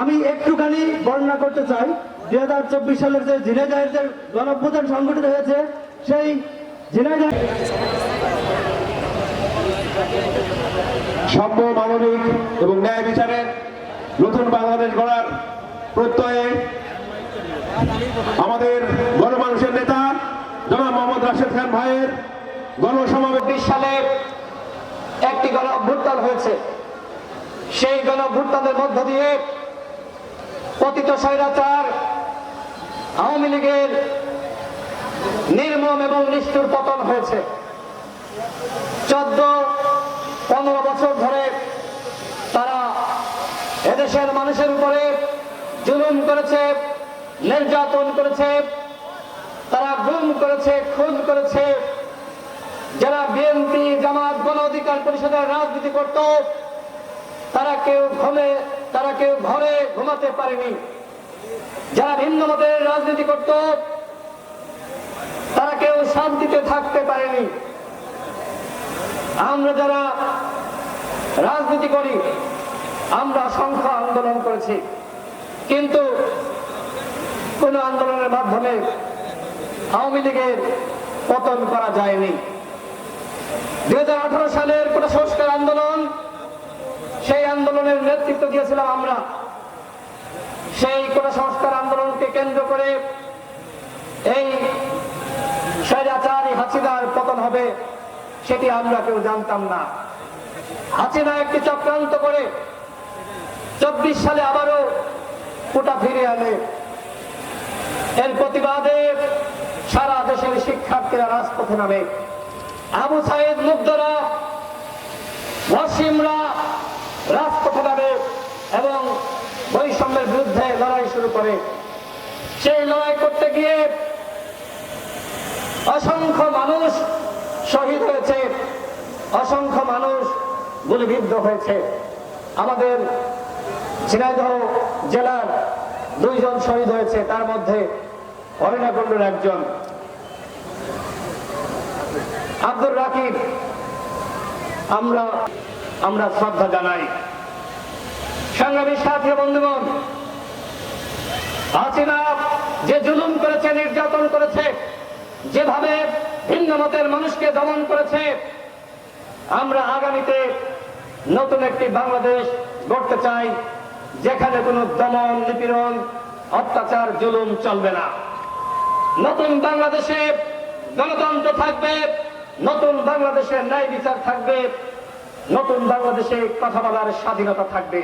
আমি একটুখানি বর্ণনা করতে চাই। দুই হাজার চব্বিশ সালের যে ঝিনাইদহের যে গণঅভ্যুত্থান সংগঠিত হয়েছে সেই ঝিনাইদহ সাম্য মানবিক এবং ন্যায় বিচারের নতুন বাংলাদেশ গড়ার প্রত্যয়ে আমাদের গণমানুষের নেতা জনাব মোহাম্মদ রাশেদ খান ভাইয়ের গণসমাবেশ সালে একটি গণ অভ্যুত্থান হয়েছে। সেই গণ অভ্যুত্থানের মধ্য দিয়ে পতিত স্বৈরাচার, আওয়ামী লীগের নির্মম এবং নিষ্ঠুর পতন হয়েছে। চোদ্দ, পনেরো বছর ধরে তারা এদেশের মানুষের উপরে জুলুম করেছে, নির্যাতন করেছে, তারা গুম করেছে, খুন করেছে। যারা বিএনপি, জামাত, গণ অধিকার পরিষদের রাজনীতি করত, তারা কেউ ঘুমে তারা কেউ ঘরে ঘুমাতে পারেনি। যারা ভিন্ন মতের রাজনীতি করত, তারা কেউ শান্তিতে থাকতে পারেনি। আমরা যারা রাজনীতি করি, আমরা সংখ্যা আন্দোলন করেছি। কিন্তু কোন আন্দোলনের মাধ্যমে আওয়ামী লীগের পতন করা যায়নি। দু হাজার আঠারো সালের কোন সংস্কার আন্দোলন সেই আন্দোলনের নেতৃত্ব দিয়েছিলাম আমরা। সেই কোন সংস্কার আন্দোলনকে কেন্দ্র করে এই স্বৈরাচারী হাসিনার পতন হবে সেটি আমরা কেউ জানতাম না। হাসিনা একটি চক্রান্ত করে চব্বিশ সালে আবারও কোটা ফিরে আনে। এর প্রতিবাদে সারা দেশের শিক্ষার্থীরা রাজপথে নামে। আবু সাইদ মুগ্ধরা ওয়াসিমরা রাজপথে নামে এবং বৈষম্যের বিরুদ্ধে লড়াই শুরু করে। সেই লড়াই করতে গিয়ে অসংখ্য মানুষ শহীদ হয়েছে, অসংখ্য মানুষ গুলিবিদ্ধ হয়েছে। আমাদের ঝিনাইদহ জেলার দুইজন শহীদ হয়েছে, তার মধ্যে হরিণাকুণ্ডুর একজন। আব্দুর রাকিব, আমরা আমরা শ্রদ্ধা জানাই। সংগ্রামী সাথী, বন্ধুগণ, হাসিনা যে জুলুম করেছে, নির্যাতন করেছে, যেভাবে ভিন্ন মতের মানুষকে দমন করেছে, আমরা আগামীতে নতুন একটি বাংলাদেশ গড়তে চাই, যেখানে কোনো দমন, নিপীড়ন, অত্যাচার, জুলুম চলবে না। নতুন বাংলাদেশে গণতন্ত্র থাকবে, নতুন বাংলাদেশের ন্যায় বিচার থাকবে নতুন বাংলাদেশে কথা বলার স্বাধীনতা থাকবে।